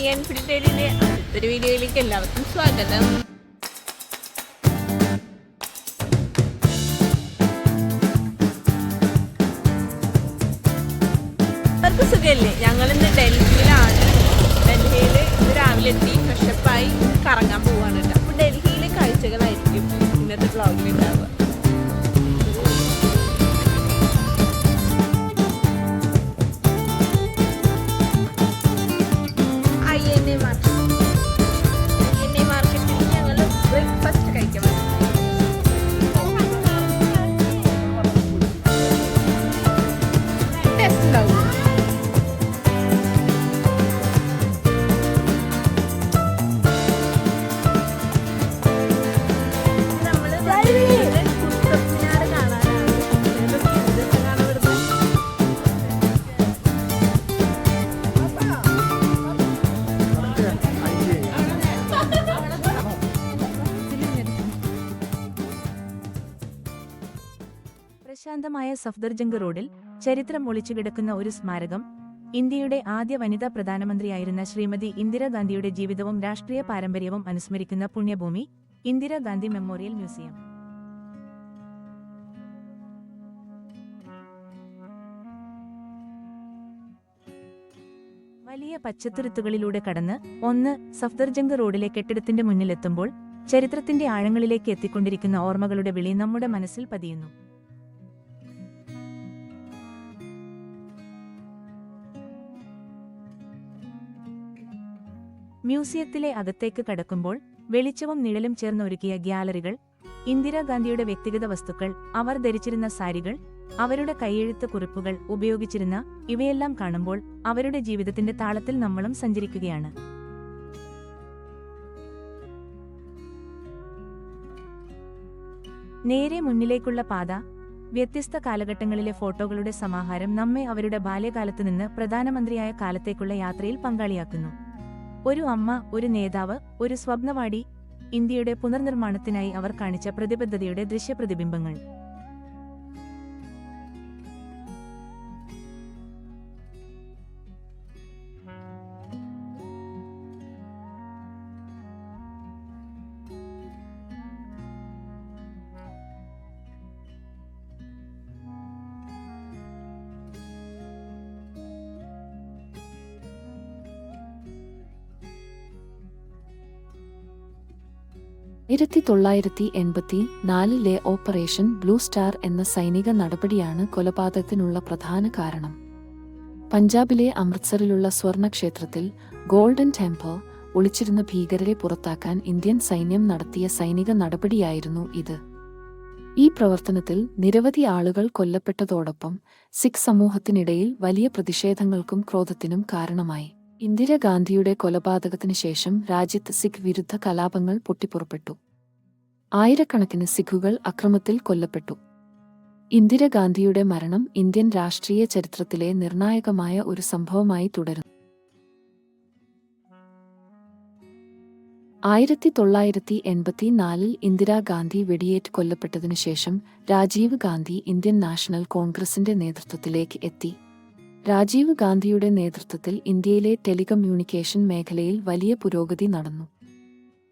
T എൻഫിലിറ്റേഡിന്റെ അടുത്തൊരു വീഡിയോയിലേക്ക് എല്ലാവർക്കും സ്വാഗതം. അവർക്ക് ഞങ്ങൾ ഇന്ന് ഡൽഹിയിലാണ്. ഡൽഹിയിൽ ഇന്ന് രാവിലെ എത്തി. ഫ്രഷപ്പായി കറങ്ങാൻ പോവാണ് അപ്പോൾ ഡൽഹിയിലെ കാഴ്ചകളായിരിക്കും ഇന്നത്തെ വ്ളോഗിൽ പ്രശാന്തമായ സഫ്ദർജംഗ് റോഡിൽ ചരിത്രം ഒളിച്ചു കിടക്കുന്ന ഒരു സ്മാരകം ഇന്ത്യയുടെ ആദ്യ വനിതാ പ്രധാനമന്ത്രിയായിരുന്ന ശ്രീമതി ഇന്ദിരാഗാന്ധിയുടെ ജീവിതവും രാഷ്ട്രീയ പാരമ്പര്യവും അനുസ്മരിക്കുന്ന പുണ്യഭൂമി ഇന്ദിരാഗാന്ധി മെമ്മോറിയൽ മ്യൂസിയം. വലിയ പച്ചത്തുരുത്തുകളിലൂടെ കടന്ന് ഒന്ന് സഫ്ദർജംഗ് റോഡിലെ കെട്ടിടത്തിന്റെ മുന്നിലെത്തുമ്പോൾ ചരിത്രത്തിന്റെ ആഴങ്ങളിലേക്ക് എത്തിക്കൊണ്ടിരിക്കുന്ന ഓർമ്മകളുടെ വിളി നമ്മുടെ മനസ്സിൽ പതിയുന്നു. മ്യൂസിയത്തിലെ അകത്തേക്ക് കടക്കുമ്പോൾ വെളിച്ചവും നിഴലും ചേർന്ന് ഒരുക്കിയ ഗ്യാലറികൾ ഇന്ദിരാഗാന്ധിയുടെ വ്യക്തിഗത വസ്തുക്കൾ അവർ ധരിച്ചിരുന്ന സാരികൾ അവരുടെ കൈയെഴുത്ത് കുറിപ്പുകൾ ഉപയോഗിച്ചിരുന്ന ഇവയെല്ലാം കാണുമ്പോൾ അവരുടെ ജീവിതത്തിന്റെ താളത്തിൽ നമ്മളും സഞ്ചരിക്കുകയാണ്. നേരെ മുന്നിലേക്കുള്ള പാത വ്യത്യസ്ത കാലഘട്ടങ്ങളിലെ ഫോട്ടോകളുടെ സമാഹാരം നമ്മെ അവരുടെ ബാല്യകാലത്തു നിന്ന് പ്രധാനമന്ത്രിയായ കാലത്തേക്കുള്ള യാത്രയിൽ പങ്കാളിയാക്കുന്നു. ഒരു അമ്മ ഒരു നേതാവ് ഒരു സ്വപ്നവാടി ഇന്ത്യയുടെ പുനർനിർമ്മാണത്തിനായി അവർ കാണിച്ച പ്രതിബദ്ധതയുടെ ദൃശ്യപ്രതിബിംബങ്ങൾ. ആയിരത്തി തൊള്ളായിരത്തി എൺപത്തി നാലിലെ ഓപ്പറേഷൻ ബ്ലൂ സ്റ്റാർ എന്ന സൈനിക നടപടിയാണ് കൊലപാതകത്തിനുള്ള പ്രധാന കാരണം. പഞ്ചാബിലെ അമൃത്സറിലുള്ള സ്വർണക്ഷേത്രത്തിൽ ഗോൾഡൻ ടെമ്പിൾ ഒളിച്ചിരുന്ന ഭീകരരെ പുറത്താക്കാൻ ഇന്ത്യൻ സൈന്യം നടത്തിയ സൈനിക നടപടിയായിരുന്നു ഇത്. ഈ പ്രവർത്തനത്തിൽ നിരവധി ആളുകൾ കൊല്ലപ്പെട്ടതോടൊപ്പം സിഖ് സമൂഹത്തിനിടയിൽ വലിയ പ്രതിഷേധങ്ങൾക്കും ക്രോധത്തിനും കാരണമായി. ഇന്ദിരാഗാന്ധിയുടെ കൊലപാതകത്തിനു ശേഷം രാജ്യത്ത് സിഖ് വിരുദ്ധ കലാപങ്ങൾ പൊട്ടിപ്പുറപ്പെട്ടു. ആയിരക്കണക്കിന് സിഖുകൾ അക്രമത്തിൽ കൊല്ലപ്പെട്ടു. ഇന്ദിരാഗാന്ധിയുടെ മരണം ഇന്ത്യൻ രാഷ്ട്രീയ ചരിത്രത്തിലെ നിർണായകമായ ഒരു സംഭവമായി തുടരുന്നു. ആയിരത്തി തൊള്ളായിരത്തി എൺപത്തിനാലിൽ ഇന്ദിരാഗാന്ധി വെടിയേറ്റ് കൊല്ലപ്പെട്ടതിനു ശേഷം രാജീവ് ഗാന്ധി ഇന്ത്യൻ നാഷണൽ കോൺഗ്രസിന്റെ നേതൃത്വത്തിലേക്ക് എത്തി. രാജീവ് ഗാന്ധിയുടെ നേതൃത്വത്തിൽ ഇന്ത്യയിലെ ടെലികമ്മ്യൂണിക്കേഷൻ മേഖലയിൽ വലിയ പുരോഗതി നടന്നു.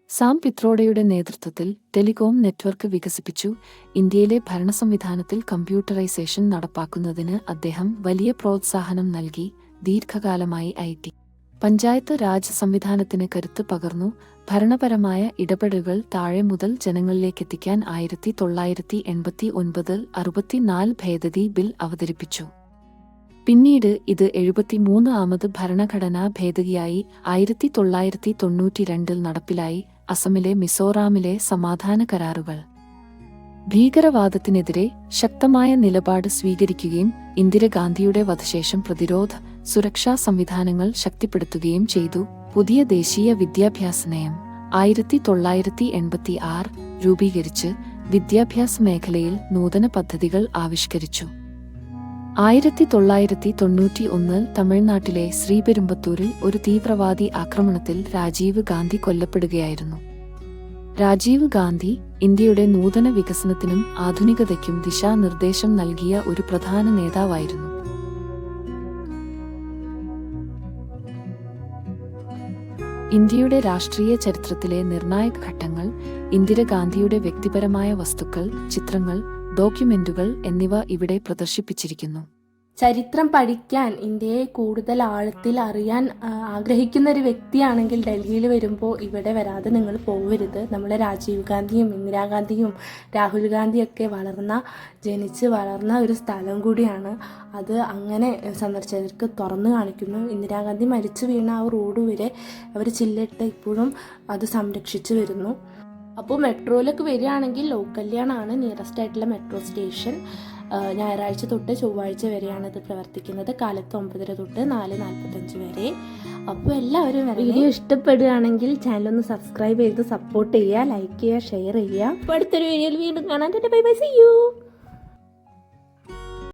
സാം പിത്രോഡയുടെ നേതൃത്വത്തിൽ ടെലികോം നെറ്റ്വർക്ക് വികസിപ്പിച്ചു. ഇന്ത്യയിലെ ഭരണസംവിധാനത്തിൽ കമ്പ്യൂട്ടറൈസേഷൻ നടപ്പാക്കുന്നതിന് അദ്ദേഹം വലിയ പ്രോത്സാഹനം നൽകി. ദീർഘകാലമായി ടി. പഞ്ചായത്ത് രാജ് സംവിധാനത്തിന് കരുത്ത് പകർന്നു. ഭരണപരമായ ഇടപെടലുകൾ താഴെ മുതൽ ജനങ്ങളിലേക്കെത്തിക്കാൻ ആയിരത്തി തൊള്ളായിരത്തി എൺപത്തി ഒൻപതിൽ അറുപത്തിനാല് ഭേദഗതി ബിൽ അവതരിപ്പിച്ചു. പിന്നീട് ഇത് എഴുപത്തിമൂന്ന് ആമത് ഭരണഘടനാ ഭേദഗതിയായി ആയിരത്തി തൊള്ളായിരത്തി തൊണ്ണൂറ്റിരണ്ടിൽ നടപ്പിലായി അസമിലെ മിസോറാമിലെ സമാധാന കരാറുകൾ. ഭീകരവാദത്തിനെതിരെ ശക്തമായ നിലപാട് സ്വീകരിക്കുകയും ഇന്ദിരാഗാന്ധിയുടെ വധശേഷം പ്രതിരോധ സുരക്ഷാ സംവിധാനങ്ങൾ ശക്തിപ്പെടുത്തുകയും ചെയ്തു. പുതിയ ദേശീയ വിദ്യാഭ്യാസ നയം ആയിരത്തി തൊള്ളായിരത്തി എൺപത്തി ആറ് രൂപീകരിച്ച് വിദ്യാഭ്യാസ മേഖലയിൽ നൂതന പദ്ധതികൾ ആവിഷ്കരിച്ചു. ആയിരത്തി തൊള്ളായിരത്തി തൊണ്ണൂറ്റി ഒന്നിൽ തമിഴ്നാട്ടിലെ ശ്രീപെരുമ്പത്തൂരിൽ ഒരു തീവ്രവാദി ആക്രമണത്തിൽ രാജീവ് ഗാന്ധി കൊല്ലപ്പെടുകയായിരുന്നു. രാജീവ് ഗാന്ധി ഇന്ത്യയുടെ നൂതന വികസനത്തിനും ആധുനികതയ്ക്കും ദിശാനിർദ്ദേശം നൽകിയ ഒരു പ്രധാന നേതാവായിരുന്നു. ഇന്ത്യയുടെ രാഷ്ട്രീയ ചരിത്രത്തിലെ നിർണായക ഘട്ടങ്ങൾ ഇന്ദിരാഗാന്ധിയുടെ വ്യക്തിപരമായ വസ്തുക്കൾ ചിത്രങ്ങൾ ഡോക്യുമെന്റുകൾ എന്നിവ ഇവിടെ പ്രദർശിപ്പിച്ചിരിക്കുന്നു. ചരിത്രം പഠിക്കാൻ ഇന്ത്യയെ കൂടുതൽ ആഴത്തിൽ അറിയാൻ ആഗ്രഹിക്കുന്ന ഒരു വ്യക്തിയാണെങ്കിൽ ഡൽഹിയിൽ വരുമ്പോൾ ഇവിടെ വരാതെ നിങ്ങൾ പോകരുത് നമ്മളെ രാജീവ് ഗാന്ധിയും ഇന്ദിരാഗാന്ധിയും രാഹുൽ ഗാന്ധിയൊക്കെ വളർന്ന ജനിച്ച് വളർന്ന ഒരു സ്ഥലം കൂടിയാണ്. അത് അങ്ങനെ സന്ദർശകർക്ക് തുറന്നു കാണിക്കുന്നു. ഇന്ദിരാഗാന്ധി മരിച്ചു വീണ ആ റോഡ് വരെ അവർ ചില്ലിട്ട് ഇപ്പോഴും അത് സംരക്ഷിച്ചു വരുന്നു. അപ്പോൾ മെട്രോയിലൊക്കെ വരികയാണെങ്കിൽ ലോക്കല്യാണാണ് നിയറസ്റ്റ് ആയിട്ടുള്ള മെട്രോ സ്റ്റേഷൻ ഞായറാഴ്ച തൊട്ട് ചൊവ്വാഴ്ച വരെയാണ് ഇത് പ്രവർത്തിക്കുന്നത്. കാലത്ത് ഒമ്പതര തൊട്ട് നാല് നാൽപ്പത്തഞ്ച് വരെ. അപ്പോൾ എല്ലാവരും വീഡിയോ ഇഷ്ടപ്പെടുകയാണെങ്കിൽ ചാനൽ ഒന്ന് സബ്സ്ക്രൈബ് ചെയ്ത് സപ്പോർട്ട് ചെയ്യുക ലൈക്ക് ചെയ്യുക ഷെയർ ചെയ്യുക. അപ്പോൾ അടുത്തൊരു വീഡിയോയിൽ വീണ്ടും കാണാൻ ബൈ ബൈ സി യു